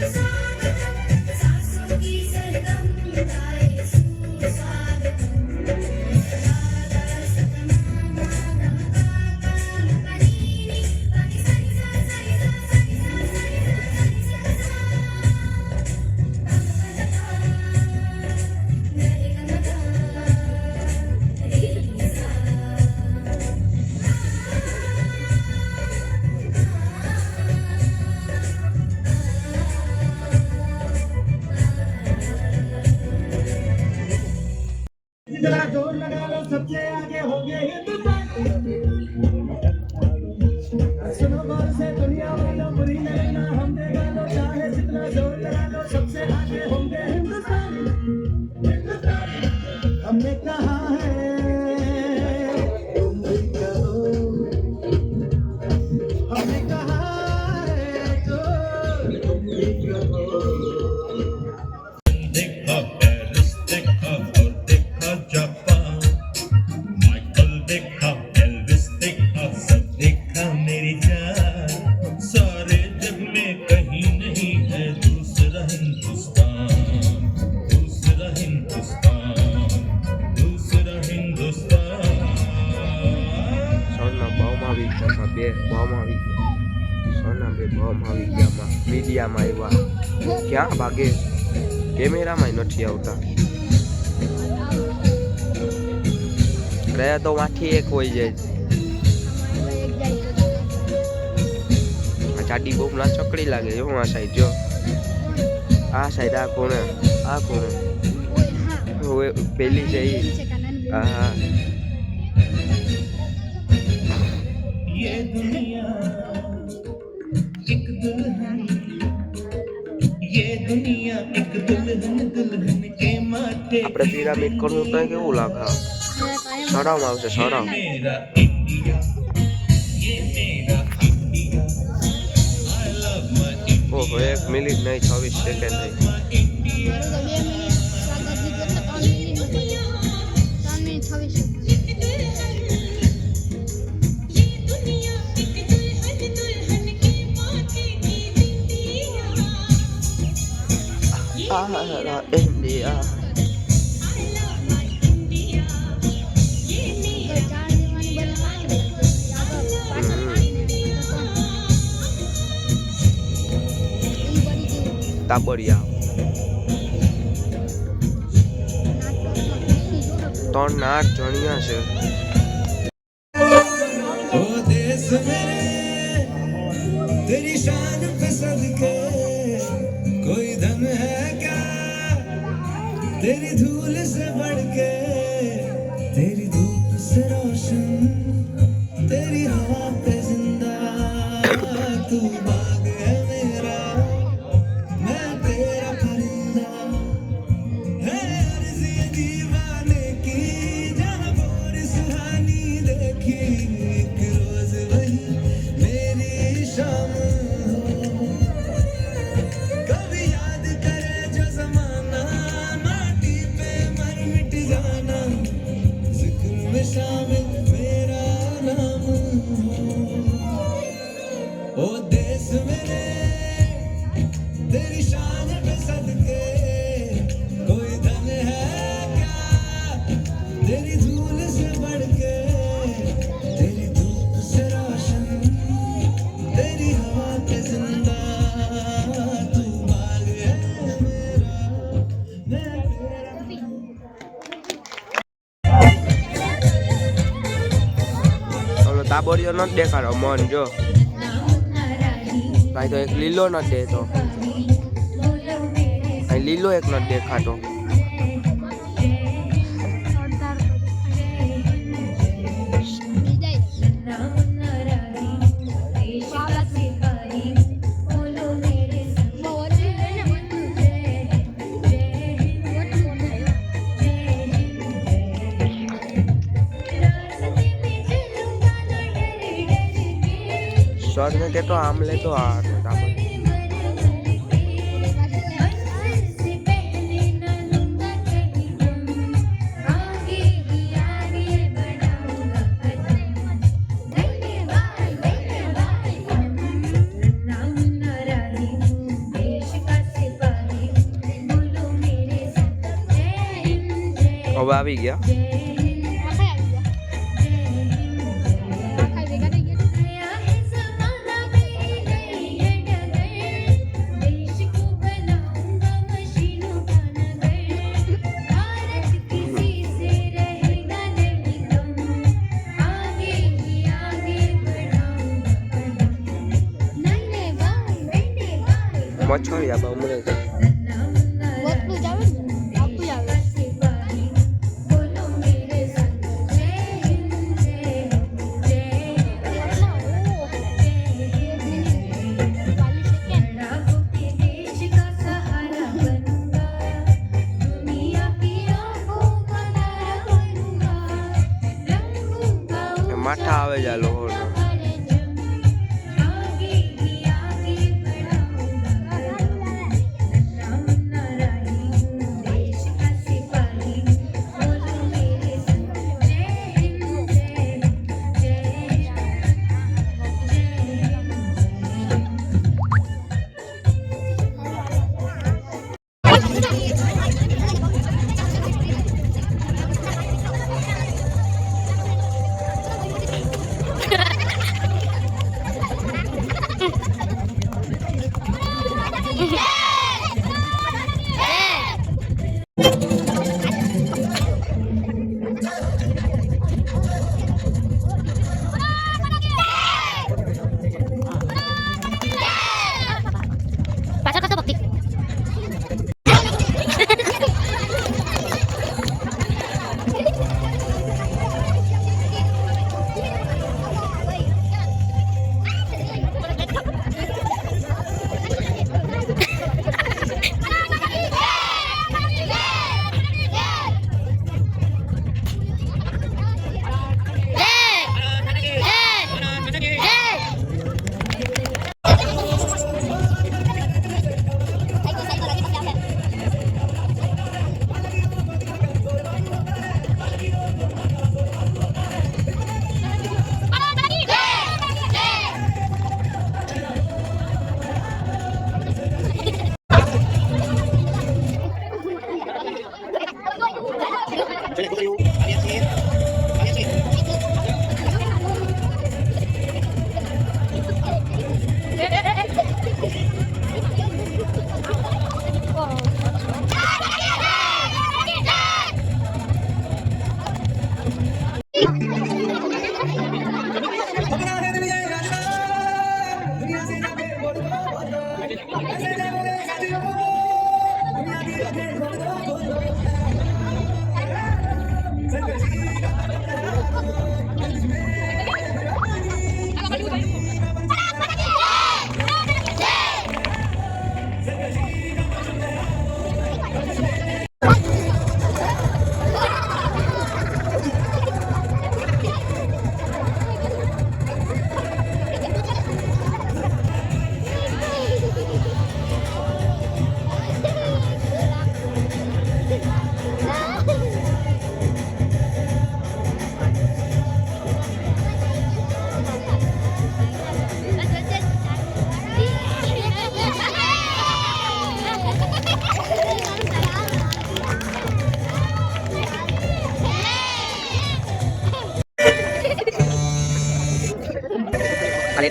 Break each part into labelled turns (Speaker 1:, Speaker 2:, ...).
Speaker 1: Peace. Çok
Speaker 2: seyahat આપણે બમ ગયા મીડિયામાં એવા. ક્યાં ભાગે? કેમેરામાં નથી આવતા. રહ્યા તો વાંઠી એક હોય જાય. ચાટી બહુ ના ચકડી લાગે જો આ સાઈડ જો. આ સાઈડ આ કોણે? આ કોણે? હવે પેલી છે એ હા હા.
Speaker 1: दुल्हन ये दुनिया एक दुल्हन दुल्हन के माथे
Speaker 2: આપણે પિરામિડ કરવું તો કેવું લાગે શરમ આવશે શરમ
Speaker 1: मेरा इंडिया ये मेरा इंडिया आई लव माय
Speaker 2: ઓહો એક મિનિટ નહીં છવ્વીસ સેકન્ડ થઈ આ ઇન્ડિયા તાબડિયા. ત્રણ ના આઠ જણિયા છે. jamais. તાબડિયો નથી દેખાડો મન જો. ભાઈ તો એક લીલો નથી દેતો. લીલો એક નથી દેખાતો. સર ને કે તો આમ લે તો આ હવે આવી ગયા.
Speaker 3: પાછળ આબા ઉમરે
Speaker 2: માઠા આવે છે આ
Speaker 4: લોકો. Thank you.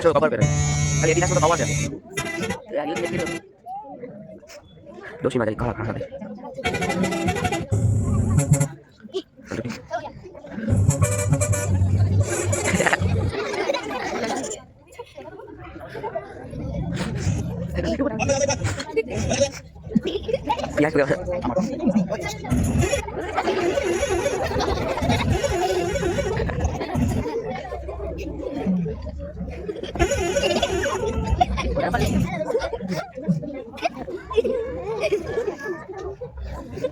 Speaker 2: ખાલી એડિડાસ નો કવર પહેરે ખાલી એડિડાસ નો કવર છે દોશી માં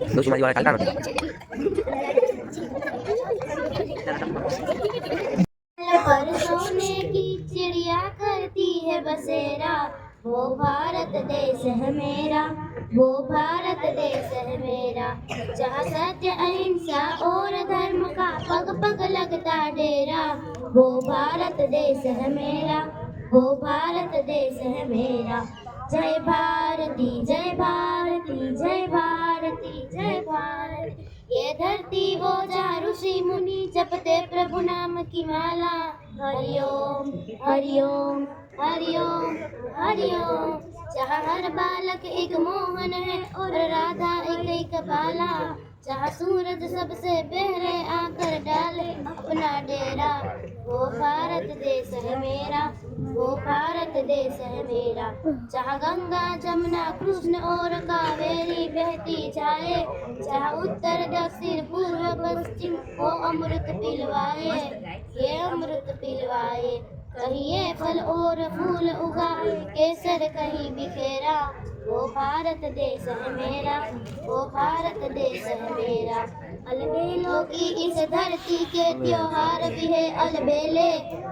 Speaker 2: Dosi
Speaker 5: mali wala kalkar. चिड़िया करती है बसेरा वो भारत देश है मेरा वो भारत देश है मेरा जहाँ सत्य पग पग लगता डेरा वो भारत देश है मेरा वो भारत देश है मेरा जय भारती जय भारती जय भारती जय भारती ये धरती वो जा ऋषि मुनि जपते प्रभु नाम की माला हरिओम हरिओम हरिओम हरिओम जहाँ हर बालक एक मोहन है और राधा एक एक बाला। जहाँ सूरज सबसे पहले आकर डाले अपना डेरा। वो भारत देश है मेरा, वो भारत देश है मेरा। जहाँ गंगा, जमुना, कृष्ण और कावेरी बहती जाए। जहाँ उत्तर, दक्षिण, पूर्व, पश्चिम वो अमृत पिलवाए। ये अमृत पिलवाए कहीं ये फल और फूल उगा, केसर कहीं बिखेरा वो भारत देश है मेरा वो भारत देश है मेरा।
Speaker 6: अलबेलों की इस धरती के त्योहार भी है अलबेले,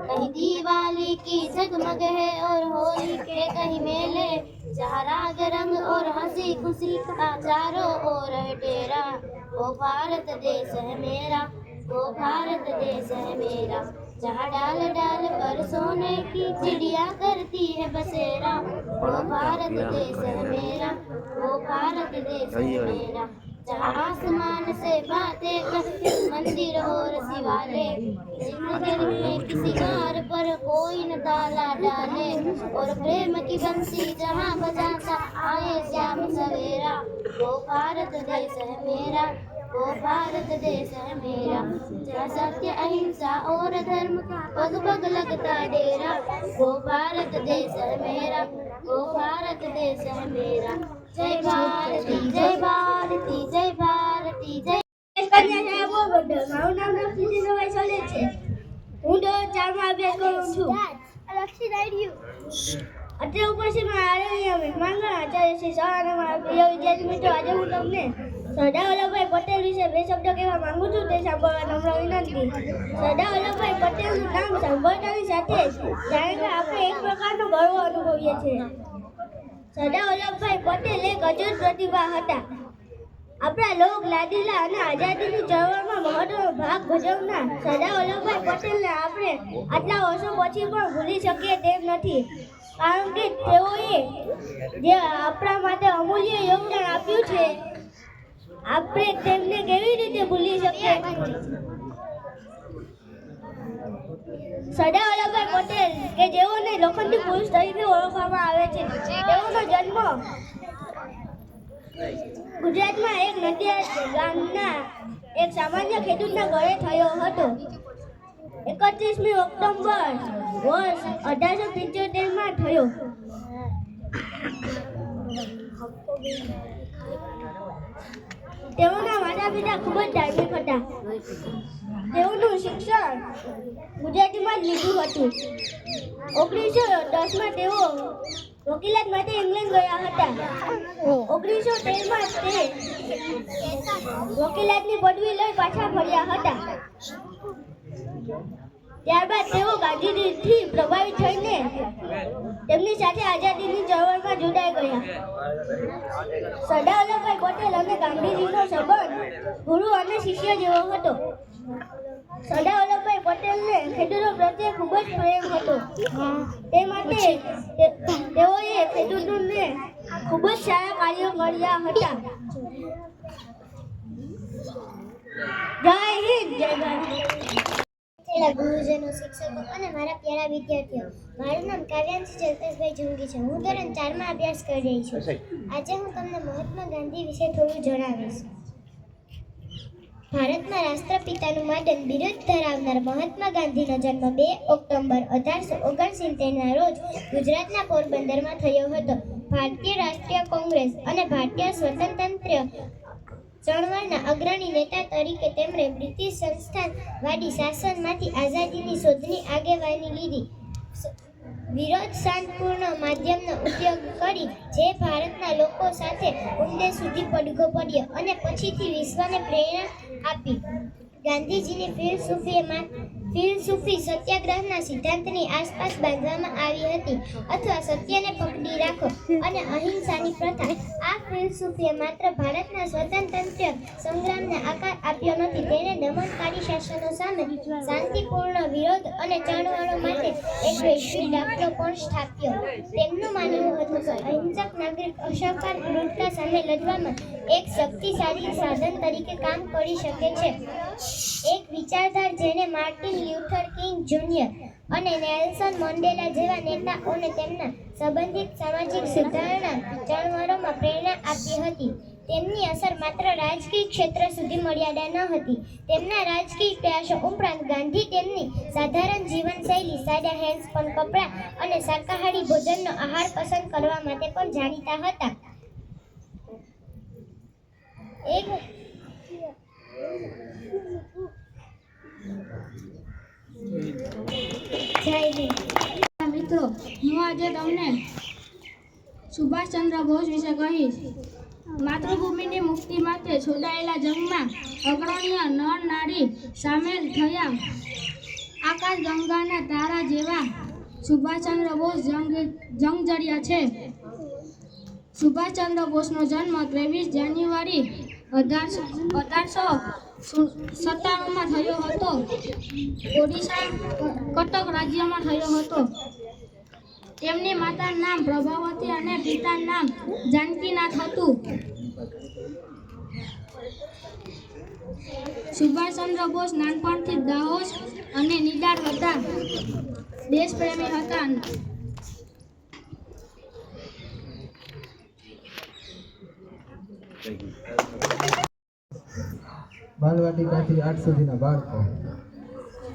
Speaker 6: कहीं दिवाली की जगमग है और होली के कहीं मेले, जहाँ राग रंग और हँसी खुशी का चारों ओर है डेरा वो भारत देश है मेरा। वो भारत देश है मेरा। जहाँ डाल डाल पर सोने की चिड़िया करती है बसेरा। वो भारत देश है मेरा। वो भारत देश है मेरा। जहाँ आसमान से बातें करते मंदिर और शिवालय। ज़िंदगी में किसी घर पर कोई न ताला डाले। और प्रेम की बंसी जहाँ बजाता आए श्याम सवेरा। वो भारत देश है मेरा। वो भारत देश है मेरा जहाँ सत्य अहिंसा और धर्म का पग पग लगता डेरा वो भारत देश है मेरा वो भारत देश है मेरा जय भारती जय भारती जय भारती जय
Speaker 7: કન્યા સાહેબ બોરબંદર મારું નામ લક્ષ્મી રવાઈ ચાલે છે હું ધોરણ ચારમાં અભ્યાસ કરું છું
Speaker 6: લક્ષી રાઈડ
Speaker 7: અત્યારે ઉપસ્થિતમાં આદરણીય મહેમાનગણ આચાર્ય શ્રી શાહ અને મારા પ્રિય વિદ્યાર્થી મિત્રો આજે હું તમને સરદાર વલ્લભભાઈ પટેલ વિશે બે શબ્દ કહેવા માંગુ છું તે સાંભળવા નમ્ર વિનંતી. સરદાર વલ્લભભાઈ પટેલનું નામ સાંભળતાની સાથે જ જાણે કે આપણે એક પ્રકારનો ગર્વ અનુભવીએ છીએ. સરદાર વલ્લભભાઈ પટેલ એક અજર પ્રતિભા હતા. આપણા લોક લાડીલા અને આઝાદીની ચળવળમાં મહત્વનો ભાગ ભજવનાર સરદાર વલ્લભભાઈ પટેલને આપણે આટલા વર્ષો પછી પણ ભૂલી શકીએ તેમ નથી. કારણ કે તેઓએ જે આપણા માટે અમૂલ્ય યોગદાન આપ્યું છે આપણે તેમને કેવી રીતે ભૂલી શકીએ? સરદાર વલ્લભભાઈ પટેલ, કે જેઓને લોખંડી પુરુષ તરીકે ઓળખવામાં આવે છે. તેઓનો જન્મ ગુજરાતમાં એક નડિયાદ ગામના એક સામાન્ય ખેડૂતના ઘરે થયો હતો. એકત્રીસમી ઓક્ટોબર વર્ષ અઢારસો પિંચોતેરમાં થયો. તેઓના માતા પિતા ખૂબ જ ધાર્મિક હતા. તેઓનું શિક્ષણ ગુજરાતીમાં જ લીધું હતું. ઓગણીસો દસમાં તેઓ વકીલાત માટે ઇંગ્લેન્ડ ગયા હતા. ઓગણીસો તેરમાં તે વકીલાતની પદવી લઈ પાછા ફર્યા હતા. ત્યારબાદ તેઓ ગાંધીજીથી પ્રભાવિત થઈને તેમની સાથે આઝાદીની ચળવળમાં જોડાઈ ગયા. સરદાર વલ્લભભાઈ પટેલ અને ગાંધીજીનો સંબંધ ગુરુ અને શિષ્ય જેવો હતો. સરદાર વલ્લભભાઈ પટેલને ખેડૂતો પ્રત્યે ખૂબ જ પ્રેમ હતો. તે માટે તેઓએ ખેડૂતોને ખૂબ જ સારા કાર્યો કર્યા હતા. જય હિન્દ, જય ભારત.
Speaker 6: છેલ્લા ગુરુજનો શિક્ષકો અને મારા પ્યારા વિદ્યાર્થીઓ. મારું નામ કાવ્યાંશ જલ્પેશભાઈ જંગી છે. હું ધોરણ ચારમાં અભ્યાસ કરી રહી છું. આજે હું તમને મહાત્મા ગાંધી વિશે થોડું જણાવીશ. ભારતના રાષ્ટ્રપિતાનું માદન બિરુદ ધરાવનાર મહાત્મા ગાંધીનો જન્મ બે ઓક્ટોબર અઢારસો ઓગણસિત્તેરના રોજ ગુજરાતના પોરબંદરમાં થયો હતો. ભારતીય રાષ્ટ્રીય કોંગ્રેસ અને ભારતીય સ્વતંત્રતા ચળવળના અગ્રણી નેતા તરીકે તેમણે બ્રિટિશ સંસ્થાનવાદી શાસનમાંથી આઝાદીની શોધની આગેવાની લીધી. વિરોધ શાંતપૂર્ણ માધ્યમનો ઉપયોગ કરી જે ભારતના લોકો સાથે ઊંડે સુધી પડઘો પડ્યો અને પછીથી વિશ્વને પ્રેરણા આપી. ગાંધીજીની ફિલસૂફીમાં ફિલસૂફી સત્યાગ્રહના સિદ્ધાંતની આસપાસ બાંધવામાં આવી હતી. અથવા સત્યને પકડી રાખો અને અહિંસાની પ્રથા. આ ફિલસૂફીએ માત્ર ભારતના સ્વતંત્ર સંગ્રામને આકાર આપ્યો નથી. તેને દમનકારી શાસનો સામે શાંતિપૂર્ણ વિરોધ અને ચળવળો માટે એક વૈશ્વિક દાખલો પણ સ્થાપ્યો? તેમનું માનવું હતું કે અહિંસક નાગરિક અસહકાર ક્રૂરતા સામે લડવામાં એક શક્તિશાળી સાધન તરીકે કામ કરી શકે છે. એક વિચારધાર જેને માર્ટિન લ્યુથર કિંગ જુનિયર અને નેલ્સન મંડેલા જેવા નેતાઓને તેમના સંબંધિત સામાજિક સુધારણા ચળવળોમાં પ્રેરણા આપી હતી. તેમની અસર માત્ર રાજકીય ક્ષેત્ર સુધી મર્યાદા ન હતી. તેમના રાજકીય પ્રયાસો ઉપરાંત ગાંધી તેમની સાધારણ જીવનશૈલી, સાદા હેન્ડસ્પન કપડાં અને શાકાહારી ભોજનનો આહાર પસંદ કરવા માટે પણ જાણીતા હતા. એક
Speaker 7: મિત્રો, હું આજે તમને સુભાષચંદ્ર બોઝ વિશે કહીશ.
Speaker 8: માતૃભૂમિની મુક્તિ માટે છોડાયેલા જંગમાં અગ્રણીય નર નારી સામેલ થયા. આકાશ ગંગાના તારા જેવા સુભાષચંદ્ર બોઝ જંગ જંગજડિયા છે. સુભાષચંદ્ર બોઝનો જન્મ ત્રેવીસ જાન્યુઆરી અઢારસો અઢારસો સત્તાણુંમાં થયો હતો. ઓડિશા કટક રાજ્યમાં થયો હતો. તેમની માતાનું નામ પ્રભાવતી અને પિતાનું નામ જાનકીનાથ હતું. સુભાષચંદ્ર બોઝ નાનપણથી દાહોશ અને નિડાર હતા. દેશપ્રેમી હતા.
Speaker 9: બાલવાટિકાથી આઠ સુધીના બાળકો.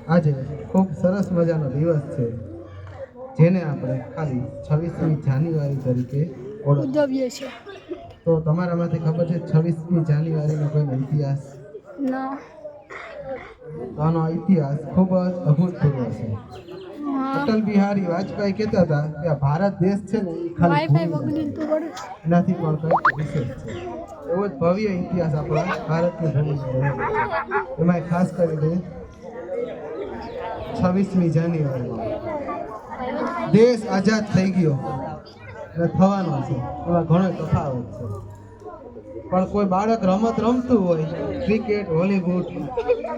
Speaker 9: આજે ખૂબ સરસ મજાનો દિવસ છે જેને આપણે ખાલી છવ્વીસમી જાન્યુઆરી તરીકે ઉજવીએ છીએ. તો તમારામાંથી ખબર છે છવ્વીસમી જાન્યુઆરીનો કોઈનો ઇતિહાસ? આનો ઇતિહાસ ખૂબ જ અભૂતપૂર્વ છે. અટલ બિહારી વાજપેયી કહેતા હતા કે ભારત દેશ છે ને. એનાથી પણ કંઈક વિશેષ છે. એવો જ ભવ્ય ઇતિહાસ આપણા ભારતની ભૂમિ એમાં ખાસ કરીને છવ્વીસમી જાન્યુઆરીમાં દેશ આઝાદ થઈ ગયો અને થવાનો છે. એમાં ઘણો તફાવત છે. પણ કોઈ બાળક રમત રમતું હોય, ક્રિકેટ વોલીબોલ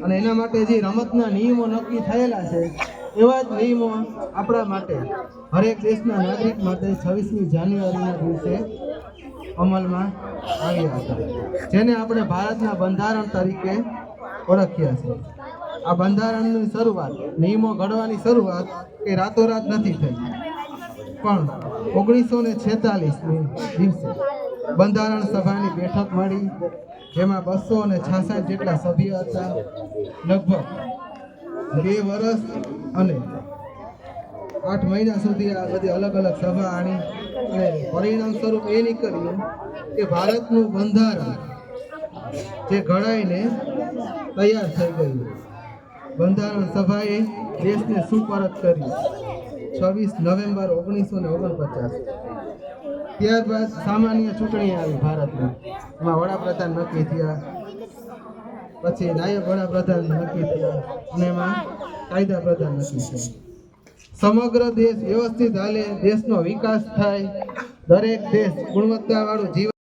Speaker 9: અને એના માટે જે રમતના નિયમો નક્કી થયેલા છે, એવા જ નિયમો આપણા માટે હરેક દેશના નાગરિક માટે છવ્વીસમી જાન્યુઆરીના દિવસે અમલમાં આવ્યા હતા. જેને આપણે ભારતના બંધારણ તરીકે ઓળખ્યા છે. આ બંધારણની શરૂઆત, નિયમો ઘડવાની શરૂઆત એ રાતોરાત નથી થઈ. પણ ઓગણીસો ને છેતાલીસની દિવસે બંધારણ સભાની બેઠક મળી, જેમાં બસો અને છાસઠ જેટલા સભ્ય હતા. લગભગ બે વર્ષ અને આઠ મહિના સુધી આ બધી અલગ અલગ સભા આણી અને પરિણામ સ્વરૂપ એ નીકળ્યું કે ભારતનું બંધારણ જે ઘડાઈને તૈયાર થઈ ગયું. બંધારણ સભાએ દેશને સુપરત કર્યું છવ્વીસ નવેમ્બર ઓગણીસો ને ઓગણપચાસ. ત્યારબાદ સામાન્ય ચૂંટણી આવી ભારતમાં. એમાં વડાપ્રધાન નક્કી થયા. પછી નાયબ વડાપ્રધાન નક્કી થયા. અને એમાં કાયદા પ્રધાન નક્કી થયા. સમગ્ર દેશ વ્યવસ્થિત હાલે, દેશનો વિકાસ થાય. દરેક દેશ ગુણવત્તાવાળું જીવન.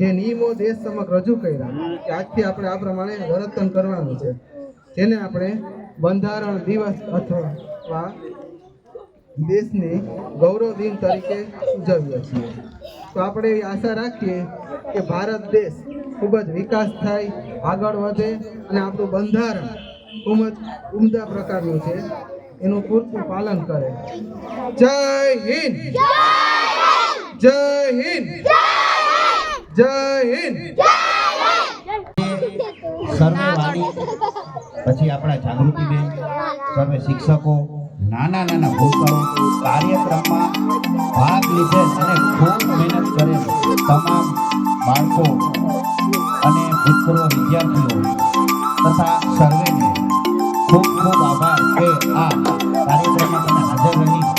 Speaker 9: જે નિયમો દેશ સમક્ષ રજૂ કર્યા, કે આજથી આપણે આ પ્રમાણે વર્તન કરવાનું છે. જેને આપણે બંધારણ દિવસ અથવા દેશની ગૌરવ દિન તરીકે ઉજવીએ છીએ. તો આપણે આશા રાખીએ કે ભારત દેશ ખૂબ જ વિકાસ થાય, આગળ વધે અને આપણું બંધારણ ખૂબ જ ઉમદા પ્રકારનું છે. એનું પૂરતું પાલન કરે. જય હિન્દ. જય હિન્દ. જય હિન્દ.
Speaker 10: પછી આપણા જાગૃતિબેન સર્વે શિક્ષકો, નાના નાના ભૂલકાઓ કાર્યક્રમમાં ભાગ લીધે અને ખૂબ મહેનત કરે તમામ બાળકો અને ભૂતપૂર્વ વિદ્યાર્થીઓ તથા સર્વેને ખૂબ ખૂબ આભાર. A, tadi saya mau tanya, ada yang ini.